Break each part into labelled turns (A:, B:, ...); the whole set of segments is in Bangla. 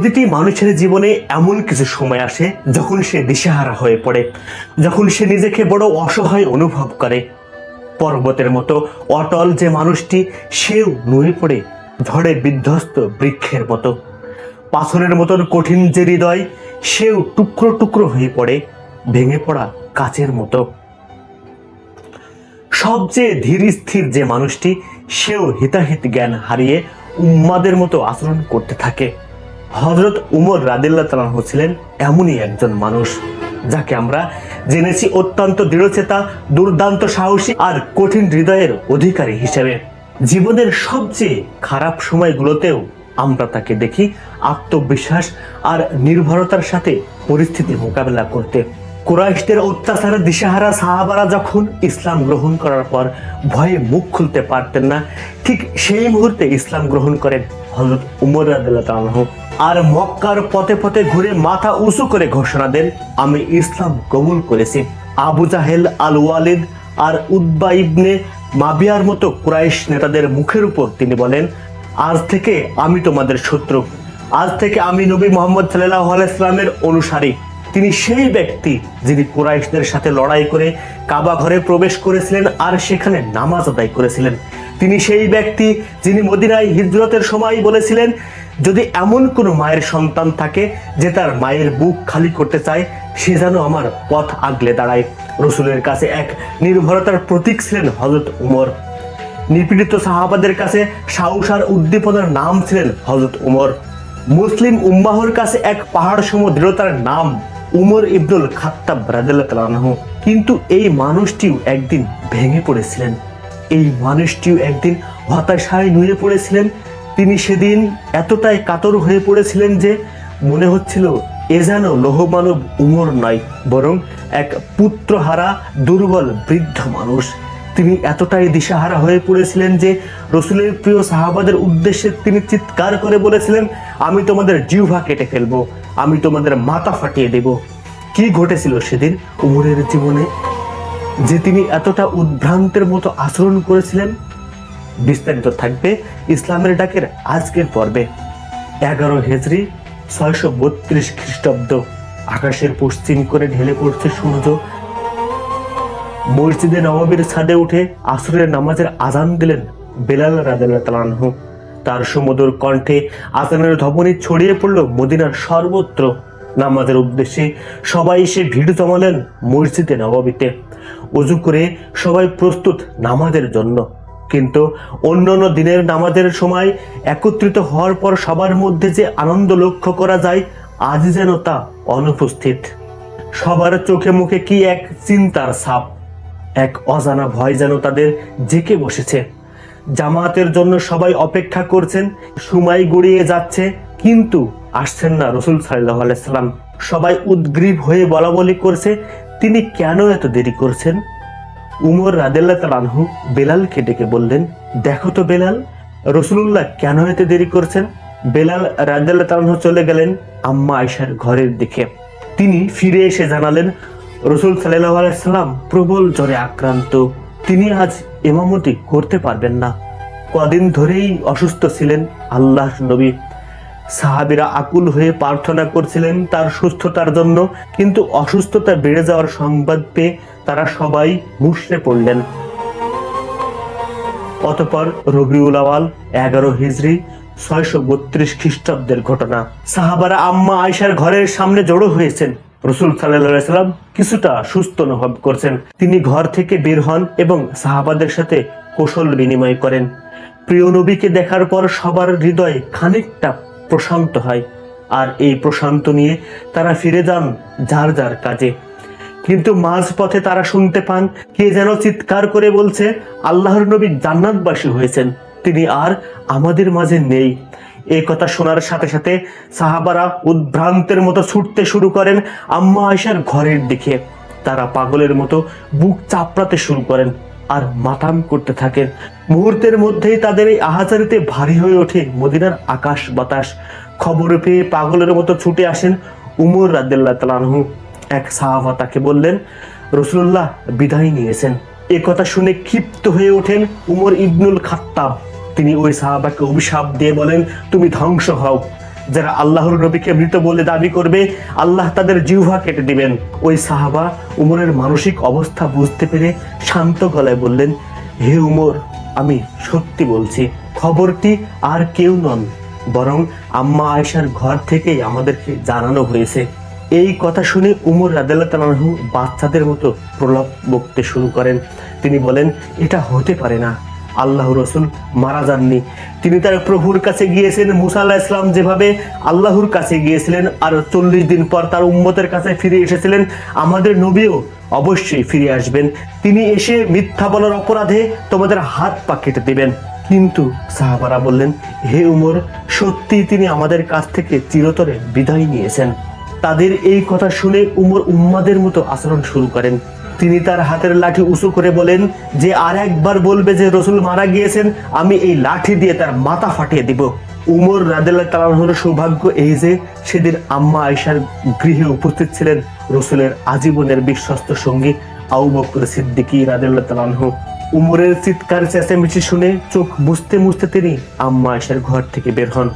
A: প্রতিটি মানুষের জীবনে এমন কিছু সময় আসে যখন সে দিশেহারা হয়ে পড়ে, যখন সে নিজেকে বড় অসহায় অনুভব করে। পর্বতের মতো অটল যে মানুষটি, সেও নুয়ে পড়ে ঝড়ে বিধ্বস্ত বৃক্ষের মতো। পাথরের মতন কঠিন যে হৃদয়, সেও টুকরো টুকরো হয়ে পড়ে, ভেঙে পড়া কাচের মতো। সবচেয়ে ধীর স্থির যে মানুষটি, সেও হিতাহিত জ্ঞান হারিয়ে উম্মাদের মতো আচরণ করতে থাকে। হজরত উমর রাদিল্লা তালাহ ছিলেন এমনই একজন মানুষ, যাকে আমরা জেনেছি অত্যন্ত দৃঢ়চেতা, দুর্দান্ত সাহসী আর কঠিন হৃদয়ের অধিকারী হিসেবে। জীবনের সবচেয়ে খারাপ সময়গুলোতেও আমরা তাকে দেখি আত্মবিশ্বাস আর নির্ভরতার সাথে পরিস্থিতি মোকাবেলা করতে। কুরাইশদের অত্যাচারে দিশাহারা সাহাবারা যখন ইসলাম গ্রহণ করার পর ভয়ে মুখ খুলতে পারতেন না, ঠিক সেই মুহূর্তে ইসলাম গ্রহণ করেন হজরত উমর রাদিল্লাহ আর মক্কার পথে পথে ঘুরে মাথা উঁচু করে ঘোষণা দেন, আমি ইসলাম কবুল করেছি। আবু জাহেল আল ওয়ালিদ আর উদ্বা ইবনে মাবিয়ার মতো কুরাইশ নেতাদের মুখের উপর তিনি বলেন, আজ থেকে আমি তোমাদের শত্রু। আজ থেকে আমি নবী মোহাম্মদ সাল্লাহ অনুসারী। তিনি সেই ব্যক্তি যিনি কুরাইশদের সাথে লড়াই করে কাবা ঘরে প্রবেশ করেছিলেন আর সেখানে নামাজ আদায় করেছিলেন। তিনি সেই ব্যক্তি যিনি মদিনায় হিজরতের সময় বলেছিলেন যদি এমন কোনো মায়ের সন্তান থাকে যে তার মায়ের বুক খালি করতে চায়, সে যেন আমার পথ আগলে দাঁড়ায়। রসুলের কাছে এক নির্ভরতার প্রতীক ছিলেন হজরত উমর। নিপীড়িত সাহাবাদের কাছে সাহস আর উদ্দীপনার নাম ছিলেন হজরত উমর। মুসলিম উম্মাহর কাছে এক পাহাড় সম দৃঢ়তার নাম উমর ইবনুল খাত্তাব রাদিয়াল্লাহু কিন্তু এই মানুষটিও একদিন ভেঙে পড়েছিলেন। এই মানুষটিও একদিন হতাশায় নুয়ে পড়েছিলেন তিনি সেদিন এতটাই কাতর হয়ে পড়েছিলেন যে মনে হচ্ছিল এ যেন লোহমানব উমর নয় বরং এক পুত্রহারা, দুর্বল, বৃদ্ধ মানুষ। তিনি এতটাই দিশাহারা হয়ে পড়েছিলেন যে রসুলের প্রিয় সাহাবাদের উদ্দেশ্যে তিনি চিৎকার করে বলেছিলেন, আমি তোমাদের জিহ্বা কেটে ফেলব, আমি তোমাদের মাথা ফাটিয়ে দেব। কি ঘটেছিল সেদিন উমরের জীবনে? যে তিনি এতটা উদ্ভ্রান্তের মতো আচরণ করেছিলেন বিস্তারিত থাকবে ইসলামের ডাকের আজকের পর্বে। এগারো হেজরি, ছয়শো বত্রিশ খ্রিস্টাব্দ। আকাশের পশ্চিম করে ঢেলে পড়ছে সূর্য। মসজিদে নবাবের ছাদে উঠে আসরের নামাজের আজান দিলেন বেলাল তাআলাহু তার সুমধুর কণ্ঠে আজানের ধবনী ছড়িয়ে পড়ল মদিনার সর্বত্র। নামাজের উদ্দেশ্যে সবাই এসে ভিড় জমালেন মসজিদে নবাবিতে অজু করে সবাই প্রস্তুত নামাজের জন্য। কিন্তু অন্যান্য দিনের নামাজের সময় একত্রিত হওয়ার পর সবার মধ্যে যে আনন্দ লক্ষ্য করা যায়, আজ যেন তা অনুপস্থিত। সবার চোখে মুখে কি এক চিন্তার ছাপ, এক অজানা ভয় যেন তাদের জেকে বসেছে। জামাতের জন্য সবাই অপেক্ষা করছেন, সময় গড়িয়ে যাচ্ছে, কিন্তু আসছেন না রসুল সাল্লাহ আলাইসাল্লাম সবাই উদ্গ্রীব হয়ে বলা বলি করছে, তিনি কেন এত দেরি করছেন? উমর রাদেল্লা তালানহু বেলালকে ডেকে বললেন, দেখো তো বেলাল রসুল্লাহ কেন এতে দেরি করছেন? বেলাল রাদেল্লা চলে গেলেন আম্মা আয়সার ঘরের দিকে। তিনি ফিরে এসে জানালেন, রসুল সাল্লাহ আলাইসাল্লাম প্রবল জ্বরে আক্রান্ত। তিনি আজ এমামতি করতে পারবেন না। কদিন ধরেই অসুস্থ ছিলেন আল্লাহ নবী। সাহাবিরা আকুল হয়ে প্রার্থনা করছিলেন তার সুস্থতার জন্য, কিন্তু অসুস্থতা বেড়ে যাওয়ার সংবাদ পেয়ে তারা সবাই মুষড়ে পড়লেন। অতপর রবিউল আওয়াল, এগারো হিজড়ি ছয়শো বত্রিশ খ্রিস্টাব্দের ঘটনা। সাহাবারা আম্মা আয়সার ঘরের সামনে জড়ো হয়েছেন। রসুল সাল্লাম কিছুটা সুস্থ অনুভব করছেন। তিনি ঘর থেকে বের হন এবং সাহাবাদের সাথে কৌশল বিনিময় করেন। প্রিয় নবীকে দেখার পর সবার হৃদয় খানিকটা প্রশান্ত হয়। আর এই প্রশান্ত নিয়ে তারা ফিরে যান যার যার কাজে। কিন্তু মাঝ পথে তারা শুনতে পান কে যেন চিৎকার করে বলছে, আল্লাহর নবী জান্নাতবাসী হয়েছেন, তিনি আর আমাদের মাঝে নেই। এই কথা শোনার সাথে সাথে সাহাবারা উদ্ভ্রান্তের মতো ছুটতে শুরু করেন আম্মা আয়সার ঘরের দিকে। তারা পাগলের মতো বুক চাপড়াতে শুরু করেন আর মাতাম করতে থাকেন। মুহূর্তের মধ্যেই তাদের এই আহাজারিতে ভারী হয়ে ওঠে মদিনার আকাশ বাতাস। খবর পেয়ে পাগলের মতো ছুটে আসেন উমর রাদিল্লাহ তালানহু এক সাহাবা তাকে বললেন রসুল্লাহ বিদায় নিয়েছেন। এ কথা শুনে ক্ষিপ্ত হয়ে ওঠেন উমর ইবনুল খাত্তাব। তিনি ওই সাহাবাকে অভিশাপ দিয়ে বলেন, তুমি ধ্বংস হও। যারা আল্লাহর নবীকে মৃত বলে দাবি করবে, আল্লাহ তাদের জিহ্বা কেটে দিবেন। ওই সাহাবা উমরের মানসিক অবস্থা বুঝতে পেরে শান্ত গলায় বললেন, হে উমর, আমি সত্যি বলছি, খবরটি আর কেউ নন, বরং আম্মা আয়েশার ঘর থেকেই আমাদেরকে জানানো হয়েছে। এই কথা শুনে উমর রাদাল্লাহু বাচ্চাদের মতো প্রলাপ বকতে শুরু করেন। তিনি বলেন, এটা হতে পারে না। আল্লাহ রসুল মারা যাননি। তিনি তার প্রভুর কাছে গিয়েছেন, মুসা আল্লাহ ইসলাম যেভাবে আল্লাহর কাছে গিয়েছিলেন আর চল্লিশ দিন পর তার উম্মতের কাছে ফিরে এসেছিলেন, আমাদের নবীও অবশ্যই ফিরে আসবেন। তিনি এসে মিথ্যা বলার অপরাধে তোমাদের হাত পা কেটে দেবেন। কিন্তু সাহাবারা বললেন, হে উমর সত্যি তিনি আমাদের কাছ থেকে চিরতরে বিদায় নিয়েছেন। তাদের এই কথা শুনে উমর উম্মাদের মতো আচরণ শুরু করেন। তিনি তার হাতের লাঠি উঁচু করে বলেন, যে আর একবার বলবে যে রসুল মারা গিয়েছেন, আমি এই লাঠি দিয়ে তার মাথা ফাটিয়ে দিব। উমর রাদেল্লাহ তালাহর সৌভাগ্য এই যে, সেদিন আম্মা আয়েশার গৃহে উপস্থিত ছিলেন রসুলের আজীবনের বিশ্বস্ত সঙ্গী আউ বকর সিদ্দিকি রাদেল্লাহ তালাহ উমরের চিৎকার চেঁচামেচি শুনে চোখ মুছতে মুছতে তিনি আম্মা আয়েশার ঘর থেকে বের হন।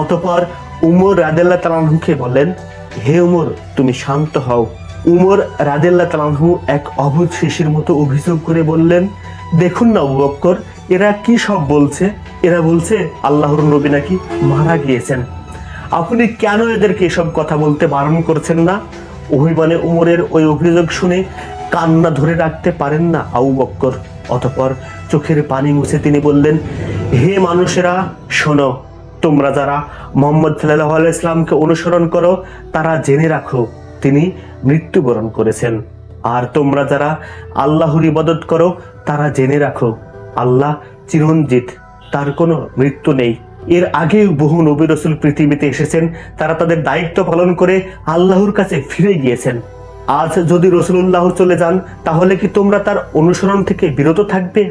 A: অতপর উমর রাদেল্লাহ তালাহুকে বললেন হে উমর, তুমি শান্ত হও। উমর রাদেল্লাহ তালাহু এক অভূত শিশির মতো অভিযোগ করে বললেন, দেখুন না বক্কর, এরা কি সব বলছে? এরা বলছে, আল্লাহর নবী নাকি মারা গিয়েছেন। আপনি কেন এদেরকে এসব কথা বলতে বারণ করছেন না? বলে উমরের ওই অভিযোগ শুনে কান্না ধরে রাখতে পারেন না আবু বক্কর। অতপর চোখের পানি মুছে তিনি বললেন, হে মানুষেরা, শোনো তোমরা যারা মোহাম্মদ সাল্লাহ ইসলামকে অনুসরণ করো, তারা জেনে রাখো, তিনি মৃত্যুবরণ করেছেন। আর তোমরা যারা আল্লাহর ইবাদত করো, তারা জেনে রাখো, আল্লাহ চিরঞ্জিত, তার কোনো মৃত্যু নেই। এর আগেও বহু নবী রসুল পৃথিবীতে এসেছেন, তারা তাদের দায়িত্ব পালন করে আল্লাহর কাছে ফিরে গিয়েছেন। আজ যদি রসুল্লাহ চলে যান, তাহলে কি তোমরা তার অনুসরণ থেকে বিরত থাকবে?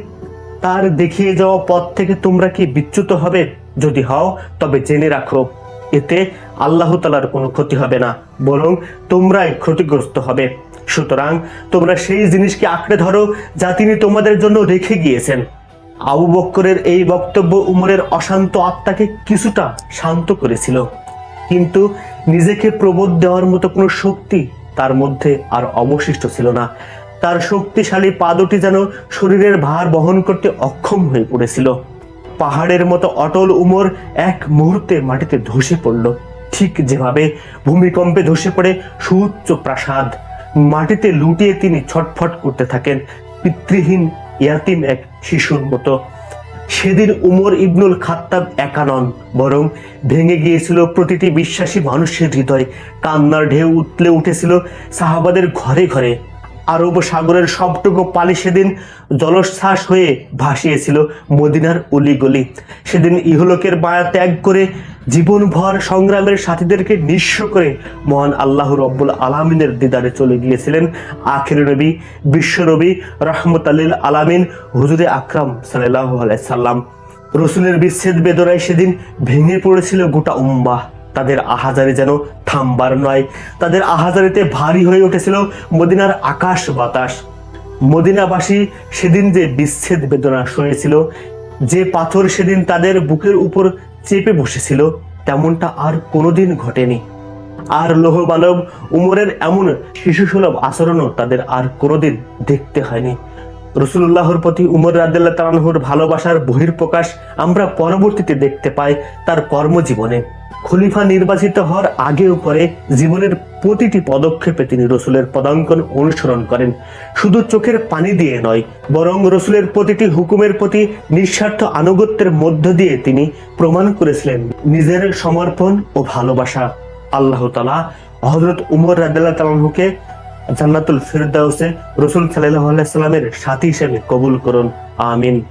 A: তার দেখিয়ে যাওয়া পথ থেকে তোমরা কি বিচ্যুত হবে? যদি হও, তবে জেনে রাখো, এতে আল্লাহ তালার কোনো ক্ষতি হবে না, বরং তোমরাই ক্ষতিগ্রস্ত হবে। সুতরাং তোমরা সেই জিনিসকে আঁকড়ে ধরো, যা তিনি তোমাদের জন্য রেখে গিয়েছেন। আবু বক্করের এই বক্তব্য উমরের অশান্ত আত্মাকে কিছুটা শান্ত করেছিল। কিন্তু নিজেকে প্রবোধ দেওয়ার মতো কোনো শক্তি তার মধ্যে আর অবশিষ্ট ছিল না। তার শক্তিশালী পা দুটি যেন শরীরের ভার বহন করতে অক্ষম হয়ে পড়েছিল। পাহাড়ের মতো অটল উমর এক মুহূর্তে মাটিতে ধসে পড়ল। ঠিক যেভাবে ভূমিকম্পে ধসে পড়ে সুউচ্চ প্রাসাদ, মাটিতে লুটিয়ে তিনি ছটফট করতে থাকেন পিতৃহীন ইয়াতিম এক শিশুর মতো। সেদিন উমর ইবনুল খাত্তাব একা নন, বরং ভেঙে গিয়েছিল প্রতিটি বিশ্বাসী মানুষের হৃদয়। কান্নার ঢেউ উতলে উঠেছিল সাহাবাদের ঘরে ঘরে। আরব সাগরের সবটুকু পালি সেদিন জলশ্বাস হয়ে ভাসিয়েছিল মদিনার অলিগলি। সেদিন ইহলোকের মায়া ত্যাগ করে জীবনভর সংগ্রামের সাথীদেরকে নিঃস্ব করে মহান আল্লাহ রব্বুল আলামিনের দিদারে চলে গিয়েছিলেন আখির নবী, বিশ্ব নবী রহমত আল্লিল আলামিন, হুজুরে আকরাম সাল্লাহ সাল্লাম। রসুলের বিচ্ছেদ বেদনায় সেদিন ভেঙে পড়েছিল গোটা উম্মাহ। তাদের আহাজারি যেন থামবার নয়। তাদের আহাজারিতে ভারী হয়ে উঠেছিল মদিনার আকাশ বাতাস। মদিনাবাসী সেদিন যে বিচ্ছেদ বেদনা সয়েছিল যে পাথর সেদিন তাদের বুকের উপর চেপে বসেছিল, তেমনটা আর কোনোদিন ঘটেনি। আর লোহ মানব উমরের এমন শিশুসুলভ আচরণও তাদের আর কোনোদিন দেখতে হয়নি। রসুল্লাহর প্রতি উমর রাদ্দাল্লাহ তালানহুর ভালোবাসার বহির্প্রকাশ আমরা পরবর্তীতে দেখতে পাই তার কর্মজীবনে। খলিফা নির্বাচিত হওয়ার আগেও পরে জীবনের প্রতিটি পদক্ষেপে তিনি রসুলের পদাঙ্কন অনুসরণ করেন। শুধু চোখের পানি দিয়ে নয়, বরং রসুলের প্রতিটি হুকুমের প্রতি নিঃস্বার্থ আনুগত্যের মধ্য দিয়ে তিনি প্রমাণ করেছিলেন নিজের সমর্পণ ও ভালোবাসা। আল্লাহ তালা হজরত উমর রাদ্দাল্লাহ তালাহুকে জান্নাতুল ফিরদাউসে রসুল সাল্লাহ সাল্লামের সাথী হিসেবে কবুল করুন। আমিন।